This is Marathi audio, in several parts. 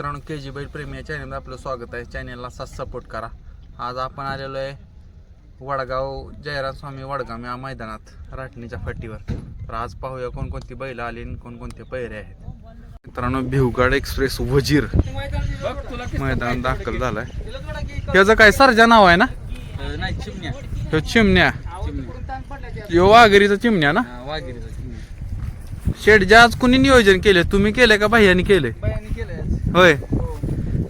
मित्रांनो के जी बैल प्रेमी या चॅनलमध्ये आपलं स्वागत आहे. चॅनलला असाच सपोर्ट करा. आज आपण आलेलो आहे वडगाव जयराज स्वामी वडगाव या मैदानात राटणीच्या फाटीवर. तर आज पाहूया कोणकोणती बैल आली आणि कोणकोणते पैरे आहेत. मित्रांनो भिवगाड एक्सप्रेस वजीर मैदान दाखल झालाय. त्याचं काय सरजा नाव आहे ना? चिमण्या. ह्यो चिमण्या. यो वाघरीचा चिमण्या ना? शेडजे आज कुणी नियोजन केले तुम्ही केले का भाह्यानी केले होय. हो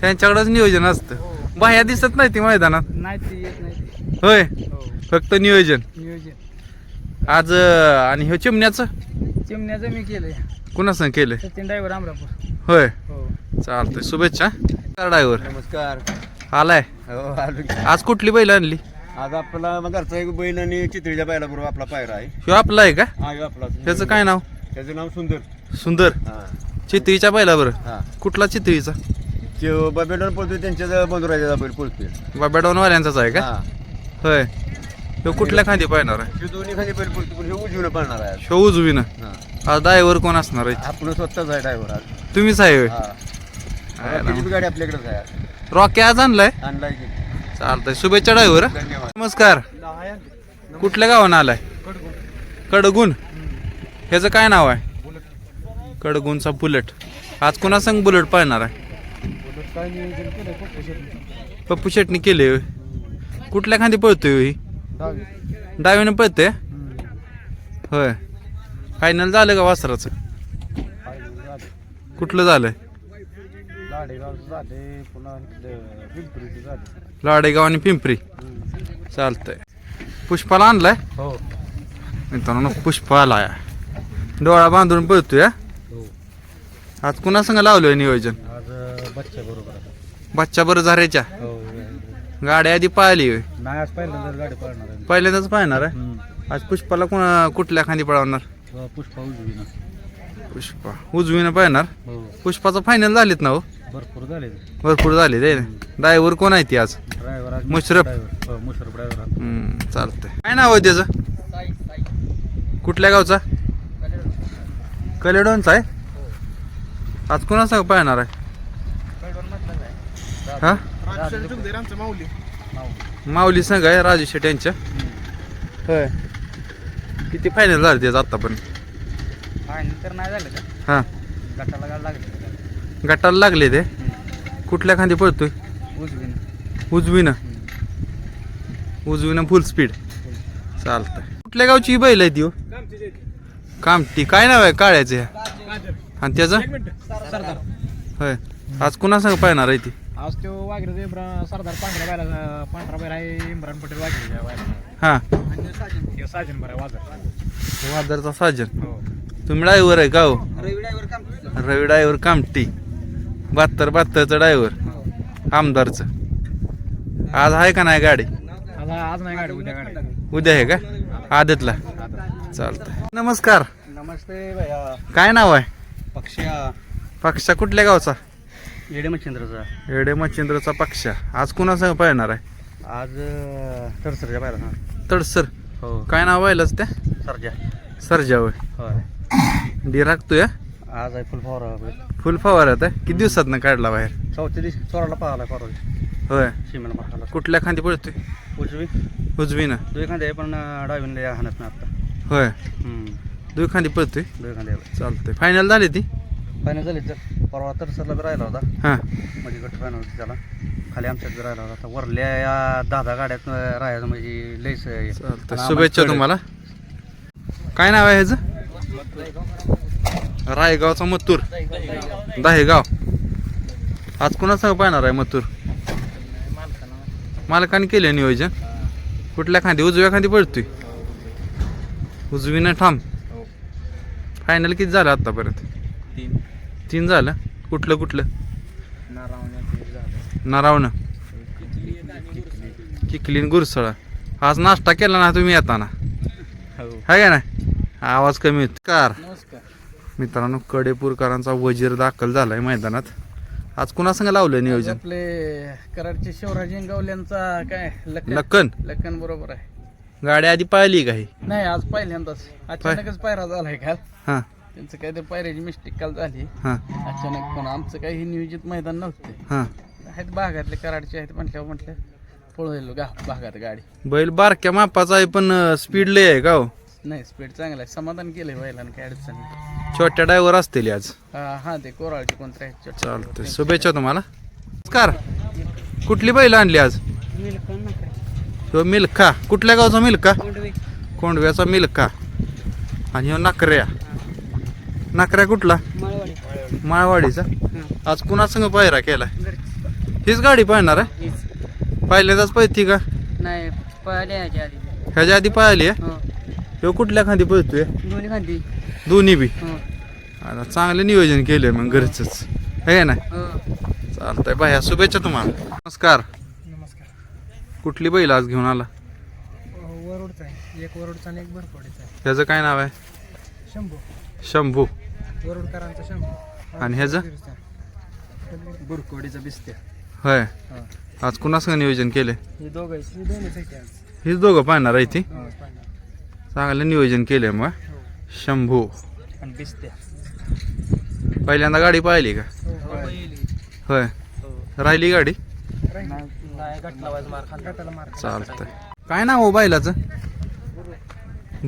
त्यांच्याकडेच नियोजन असतं. बाह्या दिसत नाही ती मैदानात. नाही ती येत नाही ती. होय. हो. फक्त नियोजन. नियोजन. आज अं, आणि ह्यो चिमण्याचं? चिमण्याचं मी केलंय. कुणा संग केलंय? सचिन ड्रायव्हर अमरापूर होय. हो. चालतंय. शुभेच्छा. ड्रायव्हर नमस्कार. आलाय. हो आलो की. आज कुठली बैल आणली? आज आपला मग घरचा एक बैल आणि चित्रीच्या बैला बरोबर आपला पायरा आहे. ह्यो आपला आहे का? हा ह्यो त्याचं काय नाव? त्याचं नाव सुंदर. सुंदर. हा. चितळीच्या बैला बरं हा. कुठला चितळीचा? त्यो बबेडन पळतोय त्यांच्या बंधुराजा बैल पळतोय. बाबा वाल्यांचाच आहे का? हा. होय. ह्यो कुठल्या खांदी पाहणार आहे? दोन्ही खाली बैल पळतो पण हे उजवीनं पळणार आहे. ह्यो उजवीनं? हा. आज ड्रायव्हर कोण असणार आहे? आपण स्वतःच आहे ड्रायव्हर आज. तुम्हीच आहे होय? हा. गाडी आपल्याकडेच आहे आज. रॉकी आज आणलाय? की. चालतंय. शुभेच्छा ड्रायव्हर. धन्यवाद. नमस्कार. कुठल्या गावानं आलाय? कडगुण ह्याचं काय नाव आहे? कडगुणचा बुलेट. आज कोणा संग बुलेट पाळणार आहे? पप्पू शेटनी केले. कुठल्या खांदी पळतोय ही? डावीनं पळते होय. फायनल झालं का वासराचं? कुठलं झालंय? लाडेगाव आणि पिंपरी. चालतंय. पुष्पाला आणलाय? हो. मित्रांनो पुष्पा आलाय डोळा बांधून पळतोय? आज कुणा संग लावलोय नियोजन? आज बच्चा बरोबर बच्चा बरं झाऱ्याच्या हो गाडी आधी पाहिली होय. नाही आज पहिल्यांदा गाडी पळणार पहिल्यांदाच पाहणार आहे? आज पुष्पाला कोणा कुठल्या खांदी पळवणार? पुष्पा उजवी ना पुष्पा उजवीनं पाहणार? हो. पुष्पाचं फायनल झालीत ना हो? भरपूर झाले. भरपूर झाले ते. ड्रायव्हर कोण आहे ती आज? ड्रायव्हर आज मुशरफ. हो मुशरफ ड्रायव्हर हम्म, चालतंय. काय नाव आहे त्याचं? कुठल्या गावचा? कलेडोनचा आहे. आज कोणा सांग पाहणार आहे? हा? माऊली संघ आहे राजू शेट यांच्या. होय. किती फायनल झाले त्याचं फायनल तर नाही झालं का? हा. गटाला गाड लागले गटाला लागले ते? कुठल्या खांदी पळतोय? उजवीन. उजवीनं. उजवीनं फुल स्पीड चालतंय. कुठल्या गावची ही बैल आहे ती हो? कामटी काय नाव आहे? काळ्याचं ह्या आणि त्याचं? सरदार होय. आज कुणा संग पाहणार आहे ती? आज तो वाघरे सरदार पांढरा बायला पांढरा बायला आहे इम्रान पटेल वाघरे हा. हे साजन बरं वाजर. वादरचा साजन. हो. तुम्ही ड्रायव्हर आहे का हो? रवी ड्रायव्हर कामटी. बहात्तर बहात्तरचं ड्रायव्हर. आमदारचं. आज आहे का नाही गाडी? आज नाही गाडी उद्या गाडी. उद्या आहे का? आदतला. चालतंय. नमस्कार. नमस्ते भैया. काय नाव आहे? पक्ष्या पक्षा कुठल्या गावचा? येडे मच्छिंद्रचा येडे मच्छिंद्रचा पक्षा आज कुणा संग पाहणार आहे? आज तरसरच्या पायरा तडसर? हो. काय नाव व्हायलाच त्या? सरजा. सरजा होय. होय. डी राखतोय? आज आहे फुल फवारा फुल फवारात आहे किती दिवसात काढला बाहेर? चौथ्या दिवशी चोराला पाहिला परवा. होय. सीमेला पाहिला कुठल्या खांदी पळतोय? उजवी. उजवीनं. खांदे आहे पण डावीन हाणत नाही आता. होय. हम्म. दुई खांदी पळतोय. दुई खांदे चालतंय. फायनल झाली ती? फायनल झाली तर परवा तर सरला बी राहिला होता. हां. म्हणजे गट फायनल होती त्याला. खाली आमच्यात बी राहिला होता. आता वरल्या या दहा दहा गाड्यात राहायचं म्हणजे लईच हे. पण चालतंय. आम्हाला शुभेच्छा. तुम्हाला. काय नाव आहे ह्याचं? रायगावचा मथुर. दहेगाव. आज कुणासंग पाहणार आहे मथुर? मालकाने केले नियोजन. कुठल्या खांदी? उजव्या खांदी पडतोय उजवीनं ठाम. फायनल किती झालं आतापर्यंत? तीन. तीन झालं? कुठलं कुठलं? नारावणं. किकलीन गुरसळा. आज नाश्ता केला ना तुम्ही येताना? हो. हाय का ना आवाज कमी होत. कार. मित्रांनो कडेपूरकरांचा वजीर दाखल झालाय मैदानात. आज कुणा संग लावलं नियोजन? आपले कराडचे शिवराज इंगवल्यांचा काय लक्कन लक्कन बरोबर आहे. गाडी आधी पाहिली काही? नाही आज पहिल्यांदाच. अचानकच पायरा झालाय काल हां. त्यांचं काय ते पायऱ्याची मिस्टेक काल झाली. हां. अचानक पण आमचं काही हे नियोजित मैदान नव्हते. हां. आहेत भागातले कराडचे आहेत म्हटल्यावर म्हटलं पळवलो गा भागात गाडी. बैल बारक्या मापाचा आहे पण स्पीड लय आहे का हो? नाही स्पीड चांगला आहे. समाधान केलंय बैलानं काय अडचण नाही. छोट्या ड्रायव्हर असतील आज. हा हा ते कोराळचे कोणते आहेत? छोटे. चालतंय. शुभेच्छा तुम्हाला. नमस्कार. कुठली बैल आणली आज? ह्यो मिल्खा. कुठल्या गावचा मिल्खा? कोंडव्याचा मिल्खा. आणि ह्यो नाकऱ्या. नाकऱ्या कुठला? माळवाडीचा. आज कुणा संग पायरा केलाय? हीच गाडी पाहणार आहे? पहिल्यांदाच पाहिजे का? नाही ह्याच्या आधी. पाहिली आहे? हो. ह्यो कुठल्या खांदी पळतोय? दोन्ही बी. हो. आता चांगलं नियोजन केलंय मग घरचंच. आहे ना हो. चालतंय बाया शुभेच्छा तुम्हाला. नमस्कार. कुठली बैल आज घेऊन आला? वरोडचा आहे. एक वरोडचा आणि एक भरपडीचा आहे. ह्याचं काय नाव आहे? शंभू. शंभू. वरोडकरांचा शंभू. आणि ह्याचं? बुरकोडीचा बिस्त्या. होय. आज कुणासंग नियोजन केले हे दोघं हे आहे आज. हीच दोघं पाहणार आहे ती. हो, पाहिलं. चांगलं नियोजन केलंय मग शंभू. आणि बिस्त्या. पहिल्यांदा गाडी पाहिली का? होय. राहिली गाडी? चालतंय. काय नाव हो बैलाचं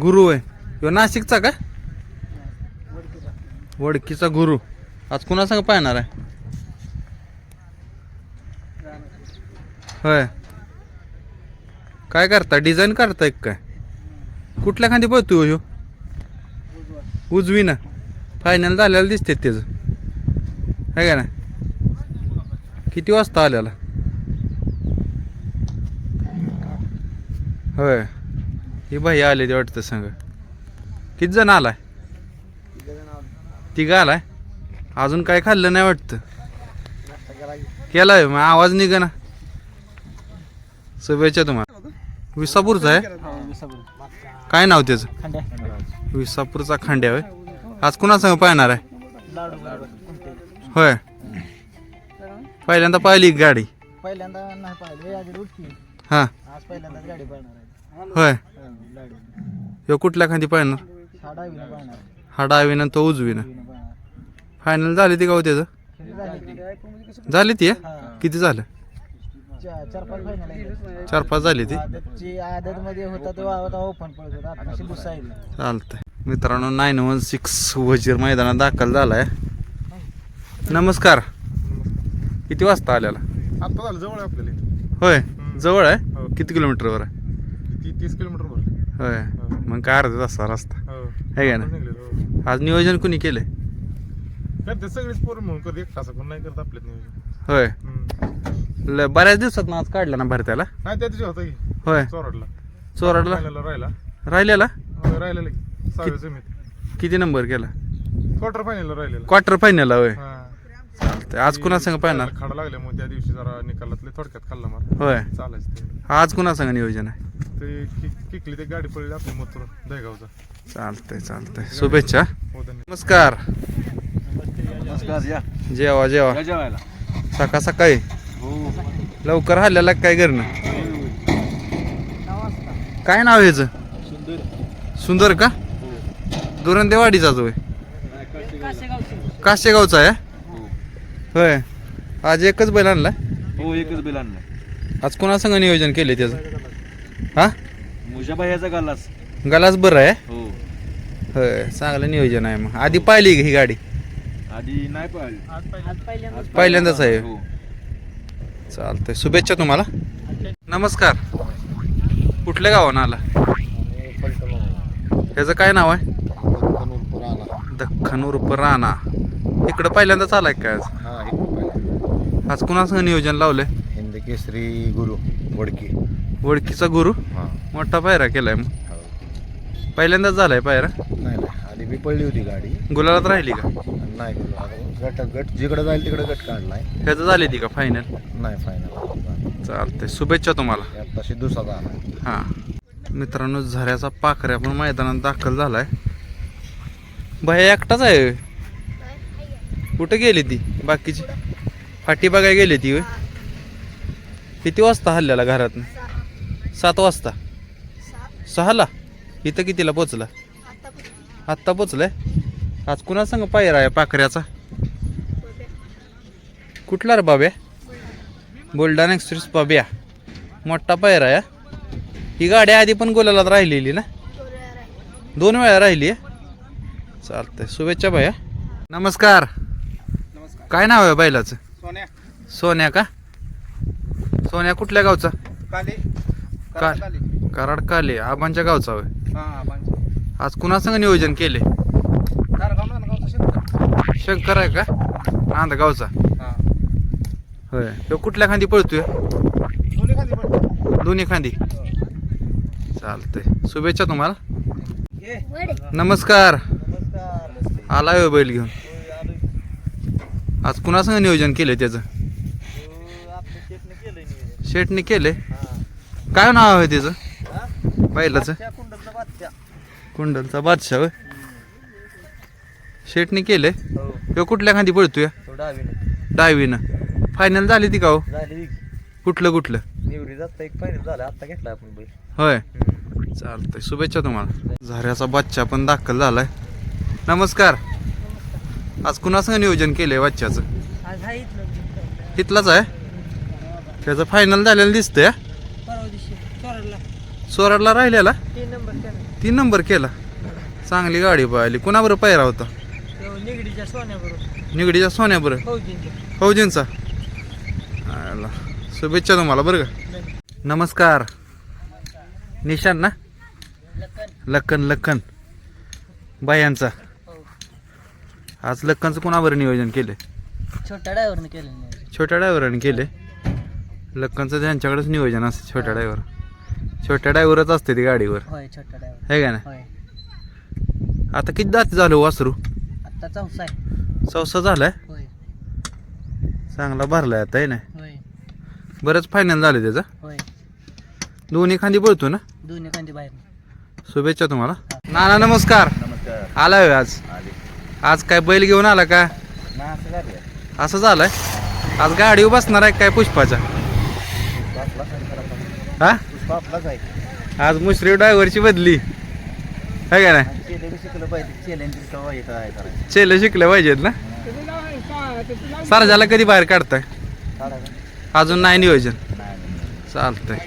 गुरु आहे ह्यो नाशिकचा का वडकीचा गुरु. आज कुणासंग पाहणार आहे? होय. काय करता? डिझाईन करताय काय? कुठल्या खांदी पळतोय हो ह्यो? उजवी ना फायनल झालेलं दिसते त्याचं. आहे का ना किती वाजता आलेला? होय. ही बाई आले ते वाटतं सांग. किती जण आलाय? तिघ आलाय? अजून काय खाल्लं नाही वाटतं? केलाय मग आवाज निघ ना. शुभेच्छा तुम्हाला. विसापूरचा आहे? काय नाव त्याचं? विसापूरचा खांड्या होय. आज कुणासंग पाहणार आहे? होय. पहिल्यांदा पाहिली गाडी? पहिल्यांदा नाही उठकी हां. आज पहिल्यांदाच गाडी पळणार आहे. होय. ह्यो कुठल्या खांदी पाहणार हा डावीनं पळणार? हा डावीनं तो उजवीनं. फायनल झाली ती का हो त्याचं? झाली ती हा. किती झालं? चार पाच झाली ती? आदत मध्ये होता ओपन होता चालतंय. मित्रांनो नाईन वन सिक्स वजीर मैदानात दाखल झालाय. नमस्कार. किती वाजता आल्याला आता झालं जवळ आहे आपल्याला. होय जवळ आहे? हो. किती किलोमीटरवर आहे? ती तीस किलोमीटर वर होय. मग काय अर्धा तासा रस्ता. हो. आहे का ना निघलेलो. हो. आज नियोजन कुणी केलंय? करते सगळीच पोरं म्हणून कधी एक तासा कोण नाही करत आपल्यात नियोजन. होय. हम्म. ल- बऱ्याच दिवसात आज काढला ना भरत्याला? नाही त्या दिवशी होता की. होय. चोराडला. चोराडला? राहिलेला राहिला. राहिलेला? हो, राहिलेला की. सहाव्या समित. किती नंबर केला? क्वार्टर फायनलला राहिलेला. क्वार्टर फायनल होय. हा. चालतंय. आज कुणासंग पाहणार? खाडा लागल्यामुळे त्या दिवशी जरा निकालातले थोडक्यात खाल्ला मार होय. चालायचं ते. आज कुणासंग नियोजन आहे? ते किक- किकली ते गाडी पडली आपली मोत्र दहेगावचा चालतंय चालतंय. शुभेच्छा. हो धन्यवाद. नमस्कार. नमस्कार या. जेवा जेवा. जेवायला. सकाळ सकाळी? हो. लवकर हल्ल्याला काय करणं काय नाव ह्याचं? सुंदर. का? दुरंदेवाडीचा होय. काशेगावचा आहे? होय. आज एकच बैल आणला? हो एकच बिल आणलाय आज कोणासंग नियोजन केले त्याचं? हा? मुजाबाई याचा गालास. गलास बरं आहे? हो. होय चांगलं नियोजन आहे मग. आधी पाहिली का ही गाडी? आधी नाही पाहिली. पहिल्यांदाच आहे. हो. चालतंय. शुभेच्छा तुम्हाला. नमस्कार. कुठल्या गावानं आला? ह्याचं काय नाव आहे? दख्खन उर्फ राणा इकडं पहिल्यांदाच आलाय काय आज? आज कुणासंग नियोजन लावलंय? हिंद केसरी गुरु वडकी. ओळखीचा गुरु? हां. मोठा पायरा केलाय मग. पहिल्यांदाच झालाय पायरा? नाही नाही. आधी मी पडली होती गाडी. गुलालात राहिली का? नाही गेलो आता गट गट जिकडं जाईल तिकडं गट काढलाय. ह्याचं झाली ती का फायनल नाही फायनल चालतंय. शुभेच्छा तुम्हाला. आता सिद्धूसाचा आला हां. मित्रांनो झऱ्याचा पाखऱ्या पण मैदानात दाखल झालाय. भया एकटाच आहे? कुठं गेली ती? बाकीची? फाटी बघायला गेली ती किती वाजता हल्ल्याला घरात? सात वाजता? सहाला? इथं कितीला पोचला आत्ता पोचलाय आज कुणा संग पायरा आहे पाखऱ्याचा? कुठला रे बाब्या? बुलढाणा एक्सप्रेस बाब्या. मोठा पायरा आहे हा. गाडी आधी पण गोलाला राहिलेली ना? दोन वेळा राहिली आहे? चालतंय. शुभेच्छा भैया नमस्कार. काय नाव आहे बैलाचं सोन्या. सोन्या का? सोन्या कुठल्या गावचा? काले. का कराड काले आबांच्या गावचा होय. हा आज कुणासंग नियोजन केले? शंकर. आहे का? नांदगावचा. होय. तो कुठल्या खांदी पळतोय? दोन्ही खांदी चालतंय. शुभेच्छा तुम्हाला. नमस्कार. आलाय होय बैल घेऊन. आज कुणासंग नियोजन केलंय त्याचं? शेटने केले काय नाव आहे त्याचं? बैलाचं कुंडलचा बादशाह होय. शेटने केले तो कुठल्या खांदी पळतोय? डावीनं. फायनल झाली ती का हो? कुठलं कुठलं? निवडी जात एक फायनल झाला. आता घेतला आपण बैल. होय. चालतंय. शुभेच्छा तुम्हाला. झाऱ्याचा बच्चा पण दाखल झालाय. नमस्कार. आज कुणासंग नियोजन केलंय बच्च्याचं आज हा इथलं तिथलाच आहे? त्याचं फायनल झालेलं दिसतंय हा? परवा दिवशी चोराला सोराडला राहिलेला? तीन नंबर केला. तीन नंबर केला चांगली गाडी पाहिली. कुणाबरोबर पायरा होता? तो निगडीच्या सोन्याबरोबर. निगडीच्या सोन्याबरोबर फौजींच्या फौजींचा. आला. शुभेच्छा तुम्हाला बरं का? नमस्कार. निशान ना? लखन लखन. बायांचा. आज लखनचं कोणाबरोबर नियोजन केले छोट्या ड्रायव्हरने केलं नाही छोट्या ड्रायव्हराने केले लखनचं त्यांच्याकडेच नियोजन असते छोट्या ड्रायव्हर. छोट्या ड्रायव्हरच असते ती गाडीवर. होय ड्रायव्हर. हे का ना होय. आता किती दात झालं हो वासरू? आता चौसा आहे. चौसा झालाय? होय. चांगला भरलाय आता आहे ना होय. बरंच फायनल झालं त्याचं? होय. दोन्ही खांदी पळतो ना? दोन्ही कांदी बाहेर. शुभेच्छा तुम्हाला. नाना नमस्कार. नमस्कार. आलाय आज? आज काय बैल घेऊन आला का? ना असं झाले असं झालंय? आज गाडी बसणार आहे काय पुष्पाच्या हा? आहे आज मुश्री ड्रायव्हरची बदली. है का नाही? चेले शिकलं आहे पाहिजेत ना? सरजाला कधी बाहेर काढताय? अजून नाही नियोजन. चालतंय.